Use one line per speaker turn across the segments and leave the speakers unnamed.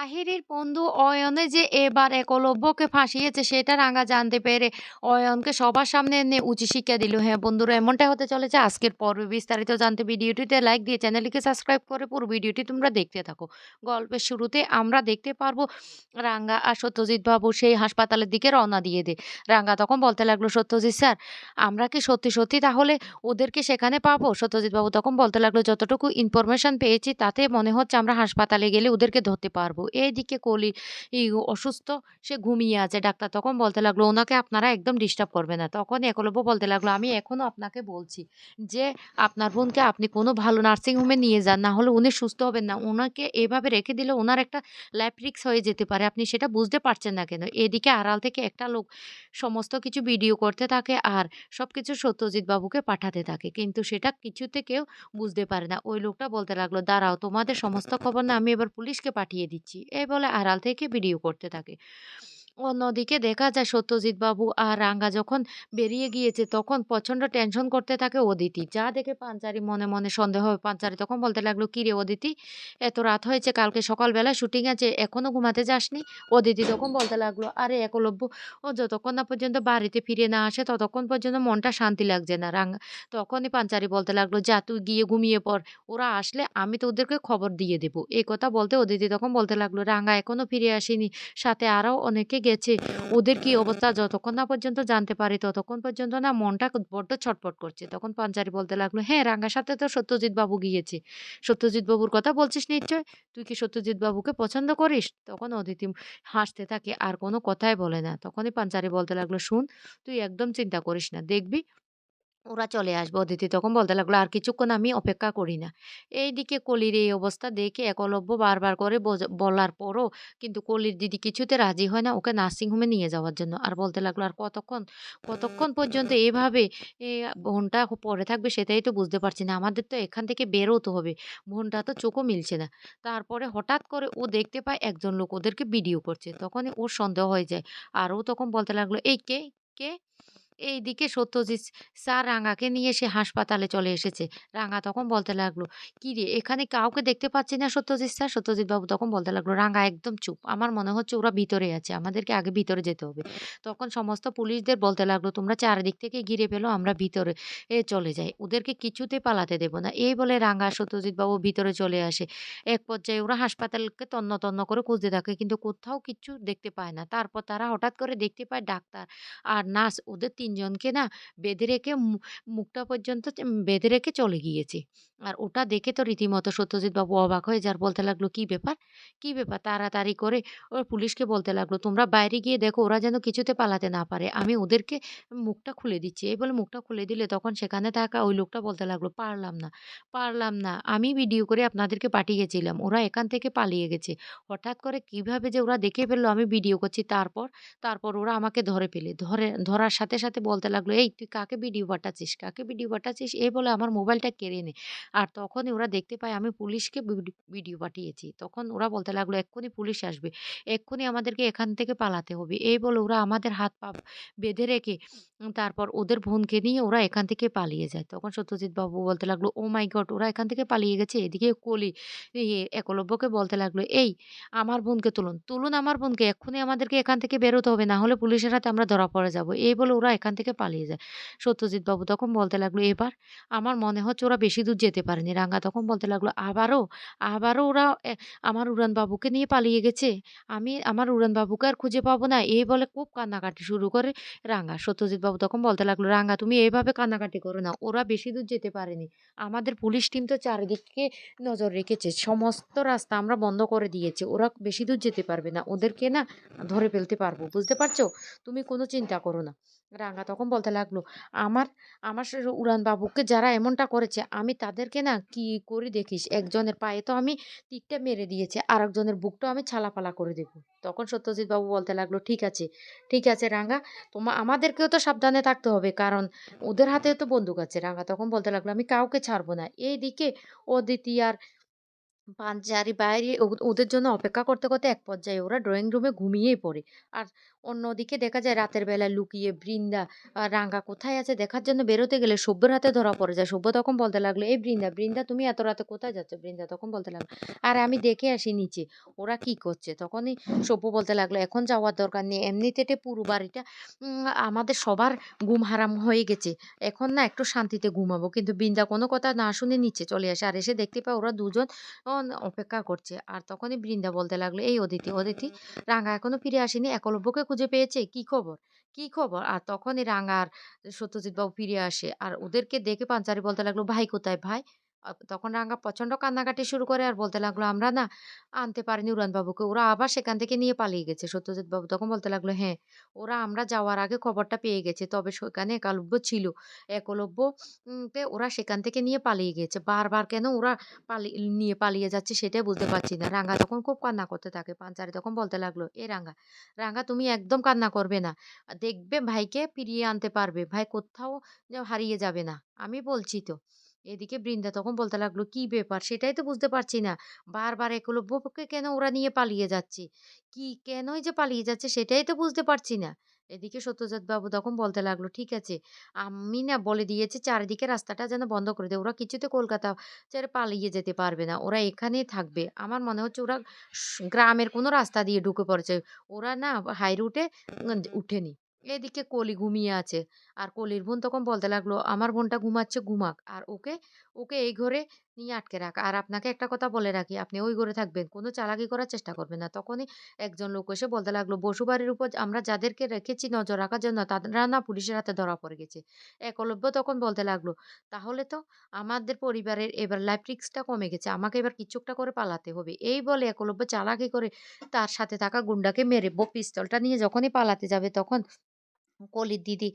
আহিরির বন্ধু অয়নে যে এবার একলব্যকে ফাঁসিয়েছে, সেটা রাঙা জানতে পেরে অয়নকে সবার সামনে এনে উঁচু শিক্ষা দিল। হ্যাঁ বন্ধুরা, এমনটাই হতে চলেছে। আজকের পর্বে বিস্তারিত জানতে ভিডিওটিতে লাইক দিয়ে চ্যানেলটিকে সাবস্ক্রাইব করে পুরো ভিডিওটি তোমরা দেখতে থাকো। গল্পের শুরুতে আমরা দেখতে পারব রাঙ্গা আর সত্যজিৎ বাবু সেই হাসপাতালের দিকে রওনা দিয়ে দে। রাঙ্গা তখন বলতে লাগল, সত্যজিৎ স্যার, আমরা কি সত্যি সত্যি তাহলে ওদেরকে সেখানে পাবো? সত্যজিৎ বাবু তখন বলতে লাগল, যতটুকু ইনফরমেশন পেয়েছি, তাতে মনে হচ্ছে আমরা হাসপাতালে গেলে ওদেরকে ধরতে পারব। এইদিকে কলি অসুস্থ, সে ঘুমিয়ে আছে ডাক্তার তখন বলতে লাগল, ওনাকে আপনারা একদম ডিস্টার্ব করবে না। তখন একলব্য বলতে লাগল, আমি এখনও আপনাকে বলছি যে, আপনার বোনকে আপনি কোনো ভালো নার্সিং হোমে নিয়ে যান, না হলে উনি সুস্থ হবেন না। ওনাকে এভাবে রেখে দিলে ওনার একটা লাইফ রিক্স হয়ে যেতে পারে। আপনি সেটা বুঝতে পারছেন না কেন? এদিকে আড়াল থেকে একটা লোক সমস্ত কিছু ভিডিও করতে থাকে আর সব কিছু সত্যজিৎ বাবুকে পাঠাতে থাকে। কিন্তু সেটা কিছুতে কেউ বুঝতে পারে না। ওই লোকটা বলতে লাগল, দাঁড়াও, তোমাদের সমস্ত খবর না আমি এবার পুলিশকে পাঠিয়ে দিচ্ছি। এই বলে আড়াল থেকে ভিডিও করতে থাকে। অন্যদিকে দেখা যায় সত্যজিৎ বাবু আর রাঙ্গা যখন বেরিয়ে গিয়েছে, তখন প্রচণ্ড টেনশন করতে থাকে অদিতি। যা দেখে পাঞ্চারি মনে মনে সন্দেহ হয়, পাঞ্চারি তখন বলতে লাগল, কি রে অদিতি, এত রাত হয়েছে, কালকে সকালবেলা শুটিং আছে এখনও ঘুমাতে যাসনি? অদিতি তখন বলতে লাগল, আরে একলব্য, ও যতক্ষণ না পর্যন্ত বাড়িতে ফিরে না আসে, ততক্ষণ পর্যন্ত মনটা শান্তি লাগছে না। রাঙ্গা তখনই পাঞ্চারি বলতে লাগল, যা, তুই গিয়ে ঘুমিয়ে পড়, ওরা আসলে আমি তো ওদেরকে খবর দিয়ে দেবো। এই কথা বলতে অদিতি তখন বলতে লাগল, রাঙ্গা এখনও ফিরে আসেনি, সাথে আরও অনেকে গেছে। ওদের কি অবস্থা? যতক্ষণ না পর্যন্ত জানতে পারি, ততক্ষণ পর্যন্ত না মনটা বড্ড ছটপট করছে। তখন পাঞ্জারি বলতে লাগল হ্যাঁ রাঙ্গার সাথে তো সত্যজিৎ বাবু গিয়েছে। সত্যজিৎ বাবুর কথা বলছিস নিশ্চয়? তুই কি সত্যজিৎ বাবুকে পছন্দ করিস? তখন অদিতি হাসতে থাকে, আর কোনো কথাই বলে না। তখনই পাঞ্জারি বলতে লাগল, শুন, তুই একদম চিন্তা করিস না। দেখবি ওরা চলে আসবে অদিতি তখন বলতে লাগল আর কিছুক্ষণ আমি অপেক্ষা করি না। এইদিকে কলির এই অবস্থা দেখে একলব্য বারবার করে বলার পরও কিন্তু কলির দিদি কিছুতে রাজি হয় না ওকে নার্সিংহোমে নিয়ে যাওয়ার জন্য। আর বলতে লাগল আর কতক্ষণ কতক্ষণ পর্যন্ত এভাবে এ, বোনটা পড়ে থাকবে সেটাই তো বুঝতে পারছি না। আমাদের তো এখান থেকে বেরোতে হবে বোনটা তো চোখও মিলছে না। তারপরে হঠাৎ করে ও দেখতে পায় একজন লোক ওদেরকে ভিডিও করছে। তখনই ওর সন্দেহ হয়ে যায়। আর ও তখন বলতে লাগল এই কে কে? এইদিকে সত্যজিৎ স্যার রাঙাকে নিয়ে সে হাসপাতালে চলে এসেছে। রাঙা তখন বলতে লাগল, কি রে, এখানে কাউকে দেখতে পাচ্ছি না সত্যজিৎ স্যার? সত্যজিৎ বাবু তখন বলতে লাগল, রাঙা একদম চুপ। আমার মনে হচ্ছে ওরা ভিতরে আছে। আমাদেরকে আগে ভিতরে যেতে হবে। তখন সমস্ত পুলিশদের বলতে লাগল, তোমরা চারিদিক থেকে ঘিরে পেল আমরা ভিতরে, এ, চলে যাই। ওদেরকে কিছুতে পালাতে দেবো না। এই বলে রাঙা সত্যজিৎ বাবু ভিতরে চলে আসে। এক পর্যায়ে ওরা হাসপাতালকে তন্ন তন্ন করে খুঁজতে থাকে, কিন্তু কোথাও কিচ্ছু দেখতে পায় না। তারপর তারা হঠাৎ করে দেখতে পায় ডাক্তার আর নার্স ওদের তিনজনকে না বেঁধে রেখে মুখটা পর্যন্ত বেঁধে রেখে চলে গিয়েছে। আর ওটা দেখে তো রীতিমতো সত্যজিৎ বাবু অবাক হয়ে যার বলতে লাগল, "কি ব্যাপার? কি ব্যাপার?" তাড়াতাড়ি করে ও পুলিশকে বলতে লাগল, "তোমরা বাইরে গিয়ে দেখো ওরা যেন কিছুতে পালাতে না পারে। আমি ওদেরকে মুখটা খুলে দিচ্ছি।" এই বলে মুখটা খুলে দিলে তখন সেখানে থাকা ওই লোকটা বলতে লাগল, "পারলাম না, পারলাম না। আমি ভিডিও করে আপনাদেরকে পাঠিয়েছিলাম। ওরা এখান থেকে পালিয়ে গেছে। হঠাৎ করে কীভাবে যে ওরা দেখে ফেলল আমি ভিডিও করছি তারপর তারপর ওরা আমাকে ধরে ফেলে। ধরে ধরার সাথে, সাথে বলতে লাগল, "এই তুই কাকে ভিডিও পাঠাচ্ছিস? কাকে ভিডিও পাঠাচ্ছিস?" এই বলে আমার মোবাইলটা কেড়ে নে আর তখনই ওরা দেখতে পায় আমি পুলিশকে ভিডি ভিডিও পাঠিয়েছি। তখন ওরা বলতে লাগল, "এক্ষুনি পুলিশ আসবে। এক্ষুনি আমাদেরকে এখান থেকে পালাতে হবে।" এই বলে ওরা আমাদের হাত পা বেঁধে রেখে তারপর ওদের বোনকে নিয়ে ওরা এখান থেকে পালিয়ে যায়। তখন সত্যজিৎ বাবু বলতে লাগল, ও মাই গড! ওরা এখান থেকে পালিয়ে গেছে।" এদিকে কলি ইয়ে একলব্যকে বলতে লাগল, "এই আমার বোনকে তুলুন, তুলুন আমার বোনকে। এক্ষুনি আমাদেরকে এখান থেকে বেরোতে হবে। না হলে পুলিশের হাতে আমরা ধরা পড়ে যাব।" এই বলে ওরা এখান থেকে পালিয়ে যায়। সত্যজিৎ বাবু তখন বলতে লাগল, "এবার আমার মনে হচ্ছে ওরা বেশি দূর যেতে পারেনি।" রাঙ্গা তখন বলতে লাগল, "আবারও? আবারও ওরা আমার উড়ান বাবুকে নিয়ে পালিয়ে গেছে? আমি আমার উড়ান বাবুকে আর খুঁজে পাবো না?" এই বলে খুব কান্নাকাটি শুরু করে রাঙ্গা। সত্যজিৎ বাবু তখন বলতে লাগল, "রাঙ্গা তুমি এভাবে কান্নাকাটি করো না। ওরা বেশি দূর যেতে পারেনি। আমাদের পুলিশ টিম তো চারিদিকে নজর রেখেছে। সমস্ত রাস্তা আমরা বন্ধ করে দিয়েছি। ওরা বেশি দূর যেতে পারবে না। ওদেরকে না ধরে ফেলতে পারব। বুঝতে পারছ? তুমি কোনো চিন্তা করো না।" রাঙ্গা তখন বলতে লাগল, "আমার আমার উড়ান বাবুকে যারা এমনটা করেছে আমি তাদেরকে না কি করি দেখিস। একজনের পায়ে তো আমি তীরটা মেরে দিয়েছি। আরেকজনের বুকটাও আমি ছালাপালা করে দেবো।" তখন সত্যজিৎ বাবু বলতে লাগল, "ঠিক আছে, ঠিক আছে রাঙ্গা। তোমা আমাদেরকেও তো সাবধানে থাকতে হবে। কারণ ওদের হাতে তো বন্দুক আছে।" রাঙ্গা তখন বলতে লাগল, "আমি কাউকে ছাড়বো না।" এইদিকে অদিতি আর পাঞ্জারি বাইরে ওদের জন্য অপেক্ষা করতে, করতে এক পর্যায়ে ওরা ড্রয়িং রুমে ঘুমিয়েই পড়ে। আর অন্যদিকে দেখা যায় রাতের বেলায় লুকিয়ে বৃন্দা রাঙ্গা কোথায় আছে দেখার জন্য বেরোতে গেলে সব্যের হাতে ধরা পড়ে যায়। সভ্য তখন বলতে লাগল, "এই বৃন্দা, বৃন্দা তুমি এত রাতে কোথায় যাচ্ছ?" বৃন্দা তখন বলতে লাগল, আর আমি দেখে আসি নিচে ওরা কি করছে?" তখনই সভ্য বলতে লাগল, "এখন যাওয়ার দরকার নেই। এমনিতে পুরো বাড়িটা আমাদের সবার ঘুম হারাম হয়ে গেছে। এখন না একটু শান্তিতে ঘুমাবো।" কিন্তু বৃন্দা কোনো কথা না শুনে নিচে চলে আসে। আর এসে দেখতে পায় ওরা দুজন অন অপেক্ষা করছে। আর তখনই বৃন্দা বলতে লাগল, "এই অদিতি, অদিতি রাঙা এখনও ফিরে আসেনি। একলব্যকে খুঁজে পেয়েছে? কি খবর? কি খবর?" আর তখনই রাঙা আর সত্যজিৎ বাবু ফিরে আসে। আর ওদেরকে দেখে পাঞ্চারি বলতে লাগল, "ভাই কোথায় ভাই?" তখন রাঙা প্রচণ্ড কান্নাকাটি শুরু করে আর বলতে লাগল, "আমরা না আনতে পারিনি উড়ানবাবুকে। ওরা আবার সেখান থেকে নিয়ে পালিয়ে গেছে।" সত্যজিৎ বাবু তখন বলতে লাগল, "হ্যাঁ, ওরা আমরা যাওয়ার আগে খবরটা পেয়ে গেছে। তবে সেখানে একলব্য ছিল। একলব্য ওরা সেখান থেকে নিয়ে পালিয়ে গেছে বারবার কেন ওরা পালিয়ে নিয়ে পালিয়ে যাচ্ছে সেটাই বুঝতে পারছি না।" রাঙা তখন খুব কান্না করতে থাকে। পাঞ্চারি তখন বলতে লাগল, "এ রাঙ্গা রাঙা তুমি একদম কান্না করবে না। দেখবে ভাইকে ফিরিয়ে আনতে পারবে। ভাই কোথাও হারিয়ে যাবে না। আমি বলছি তো।" এদিকে বৃন্দা তখন বলতে লাগল, "কি ব্যাপার? সেটাই তো বুঝতে পারছি না। বারবার একলব্যকে কেন ওরা নিয়ে পালিয়ে যাচ্ছে? কি কেনই যে পালিয়ে যাচ্ছে সেটাই তো বুঝতে পারছি না।" এদিকে সত্যজিৎ বাবু তখন বলতে লাগল, "ঠিক আছে, আমি না বলে দিয়েছি চারিদিকে রাস্তাটা যেন বন্ধ করে দেয়। ওরা কিছুতে কলকাতা ছেড়ে পালিয়ে যেতে পারবে না। ওরা এখানেই থাকবে। আমার মনে হচ্ছে ওরা গ্রামের কোনো রাস্তা দিয়ে ঢুকে পড়েছে। ওরা না হাই রুটে উঠেনি।" এদিকে কলি ঘুমিয়ে আছে। আর কলির বোন তখন বলতে লাগল, "আমার বোনটা ঘুমাচ্ছে ঘুমাক। আর ওকে, ওকে এই ঘরে নিয়ে আটকে রাখ। আর আপনাকে একটা কথা বলে রাখি, আপনি ওই ঘরে থাকবেন। কোনো চালাকি করার চেষ্টা করবেন না।" তখনই একজন লোক এসে বলতে লাগল, "বসুবাড়ির উপর আমরা যাদেরকে রেখেছি নজর রাখার জন্য তারা না পুলিশের হাতে ধরা পড়ে গেছে।" একলব্য তখন বলতে লাগল, "তাহলে তো আমাদের পরিবারের এবার লাইফ রিস্কটা কমে গেছে। আমাকে এবার কিছু একটা করে পালাতে হবে।" এই বলে একলব্য চালাকি করে তার সাথে থাকা গুন্ডাকে মেরে পিস্তলটা নিয়ে যখনই পালাতে যাবে তখন কলির দিদি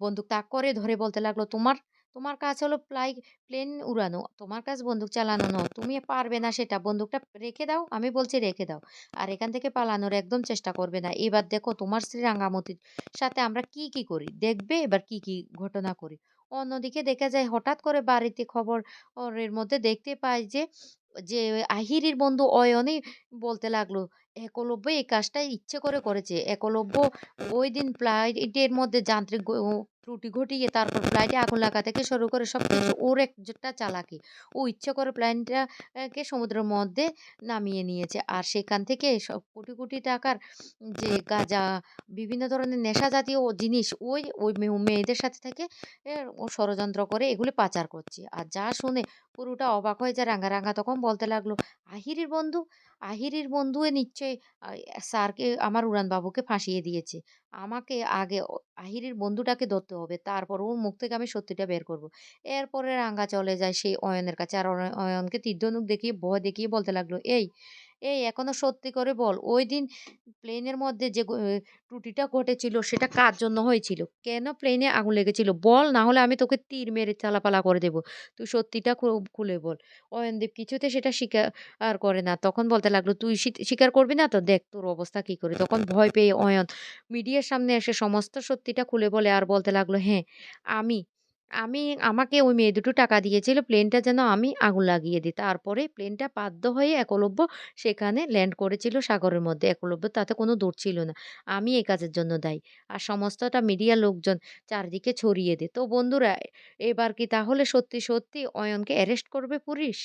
বন্দুক তাক করে ধরে বলতে লাগল, "তোমার তোমার কাজ হলো প্লাই প্লেন উড়ানো। তোমার কাজ বন্দুক চালানো নয়। তুমি পারবে না সেটা। বন্দুকটা রেখে দাও। আমি বলছি রেখে দাও। আর এখান থেকে পালানোর একদম চেষ্টা করবে না। এবার দেখো তোমার শ্রী রাঙামতির সাথে আমরা কি, কি করি। দেখবে এবার কি, কি ঘটনা করি।" অন্যদিকে দেখা যায় হঠাৎ করে বাড়িতে খবরের এর মধ্যে দেখতে পায় যে, যে আহিরির বন্ধু অয়নই বলতে লাগল, "একলব্য এই কাজটা ইচ্ছে করে করেছে। একলব্য ওই দিন ফ্লাইটের মধ্যে যান্ত্রিক ত্রুটি ঘটিয়ে তারপর ফ্লাইটে আগুন লাগা থেকে শুরু করে সব কিছু ওর একটা চালাকি। ও ইচ্ছে করে প্লেনটা সমুদ্রের মধ্যে নামিয়ে নিয়েছে। আর সেখান থেকে সব কোটি, কোটি টাকার যে গাঁজা, বিভিন্ন ধরনের নেশা জাতীয় জিনিস ওই, ওই মেয়েদের সাথে থেকে ও ষড়যন্ত্র করে এগুলি পাচার করছে। আর যা শুনে পুরোটা অবাক হয়ে যায় রাঙা। রাঙা তখন বলতে লাগল, "আহিরির বন্ধু? আহিরির বন্ধু এ নিশ্চয়ই স্যারকে আমার উড়ানবাবুকে ফাঁসিয়ে দিয়েছে। আমাকে আগে আহিরির বন্ধুটাকে ধরতে হবে। তারপর ওর মুখ থেকে আমি সত্যিটা বের করব। এরপরে রাঙ্গা চলে যায় সেই অয়নের কাছে। আর অয়নকে তীর ধনুক দেখিয়ে ভয় দেখিয়ে বলতে লাগল, "এই, এই এখনও সত্যি করে বল, ওইদিন প্লেনের মধ্যে যে ত্রুটিটা ঘটেছিল সেটা কার জন্য হয়েছিল? কেন প্লেনে আগুন লেগেছিল? বল না হলে আমি তোকে তীর মেরে চালাপালা করে দেব। তুই সত্যিটা খুলে বল।" অয়নদীপ কিছুতে সেটা স্বীকার করে না। তখন বলতে লাগল, "তুই স্বীকার করবি না তো? দেখ তোর অবস্থা কি করে তখন ভয় পেয়ে অয়ন মিডিয়ার সামনে এসে সমস্ত সত্যিটা খুলে বলে আর বলতে লাগল, "হ্যাঁ, আমি, আমি আমাকে ওই মেয়ে দুটো টাকা দিয়েছিল প্লেনটা যেন আমি আগুন লাগিয়ে দিই। তারপরে প্লেনটা বাধ্য হয়ে একলব্য সেখানে ল্যান্ড করেছিল সাগরের মধ্যে। একলব্য তাতে কোনো দূর ছিল না। আমি এই কাজের জন্য দায়ী।" আর সমস্তটা মিডিয়া লোকজন চারদিকে ছড়িয়ে দেয়। তো বন্ধুরা এবার কি তাহলে সত্যি, সত্যি অয়নকে অ্যারেস্ট করবে পুলিশ?